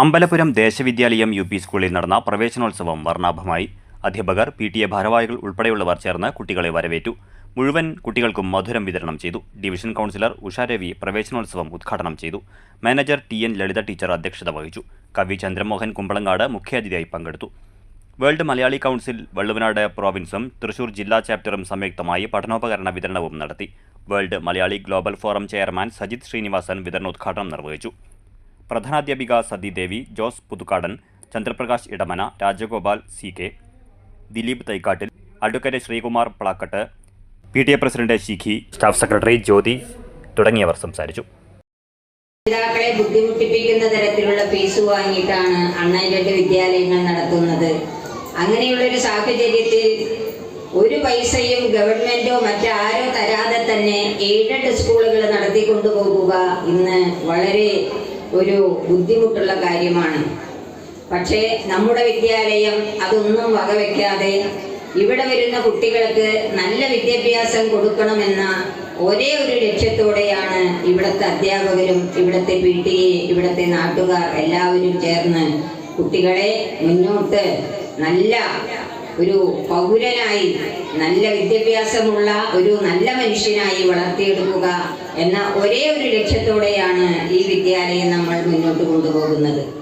Ambalapuram ദേശവിദ്യാലയം U P സ്കൂളിൽ നടന്ന പ്രവേശനോത്സവം വർണാഭമായി. അധ്യാപകർ പി ടി എ ഭാരവാഹികൾ ഉൾപ്പെടെയുള്ളവർ ചേർന്ന് കുട്ടികളെ വരവേറ്റു. മുഴുവൻ കുട്ടികൾക്കും മധുരം വിതരണം ചെയ്തു. ഡിവിഷൻ കൗൺസിലർ ഉഷാരവി പ്രവേശനോത്സവം ഉദ്ഘാടനം ചെയ്തു. Manager T N Lalitha teacher അധ്യക്ഷത വഹിച്ചു. കവി ചന്ദ്രമോഹൻ കുമ്പളങ്ങാട് മുഖ്യാതിഥിയായി പങ്കെടുത്തു. വേൾഡ് മലയാളി കൗൺസിൽ വള്ളുവനാട് പ്രോവിൻസും തൃശൂർ ജില്ലാ ചാപ്റ്ററും സംയുക്തമായി പഠനോപകരണ വിതരണവും നടത്തി. World Malayali global forum chairman Sajith Srinivasan വിതരണോദ്ഘാടനം നിർവഹിച്ചു. പ്രധാനാധ്യാപിക Sathidevi Jose Puthukkadan Chandraprakash Edamana Rajagopal C K Dileep Thaikkattil advocate Sreekumar Plakkatt P T A president Shikhi staff secretary Jyothi തുടങ്ങിയവർ സംസാരിച്ചു. രക്ഷിതാക്കളെ ബുദ്ധിമുട്ടിപ്പിക്കുന്ന തരത്തിലുള്ള ഫീസ് വാങ്ങിയിട്ടാണ് അണ്ണായിരട്ട് വിദ്യാലയങ്ങൾ നടത്തുന്നത്. അങ്ങനെയുള്ള ഒരു സാഹചര്യത്തിൽ ഒരു പൈസയും ഗവൺമെന്റോ മറ്റാരോ തരാതെ തന്നെ എയ്ഡഡ് സ്കൂളുകൾ നടത്തിക്കൊണ്ടുപോകുക ഇന്ന് വളരെ ഒരു ബുദ്ധിമുട്ടുള്ള കാര്യമാണ്. പക്ഷേ നമ്മുടെ വിദ്യാലയം അതൊന്നും വകവെക്കാതെ ഇവിടെ വരുന്ന കുട്ടികൾക്ക് നല്ല വിദ്യാഭ്യാസം കൊടുക്കണമെന്ന ഒരേ ഒരു ലക്ഷ്യത്തോടെയാണ് ഇവിടുത്തെ അധ്യാപകരും ഇവിടുത്തെ പി ടി എ ഇവിടുത്തെ നാട്ടുകാർ എല്ലാവരും ചേർന്ന് കുട്ടികളെ മുന്നോട്ട് നല്ല ഒരു പൗരനായി നല്ല വിദ്യാഭ്യാസമുള്ള ഒരു നല്ല മനുഷ്യനായി വളർത്തിയെടുക്കുക എന്ന ഒരേ ഒരു ലക്ഷ്യത്തോടെയാണ് ഈ വിദ്യാലയം നമ്മൾ മുന്നോട്ട് കൊണ്ടുപോകുന്നത്.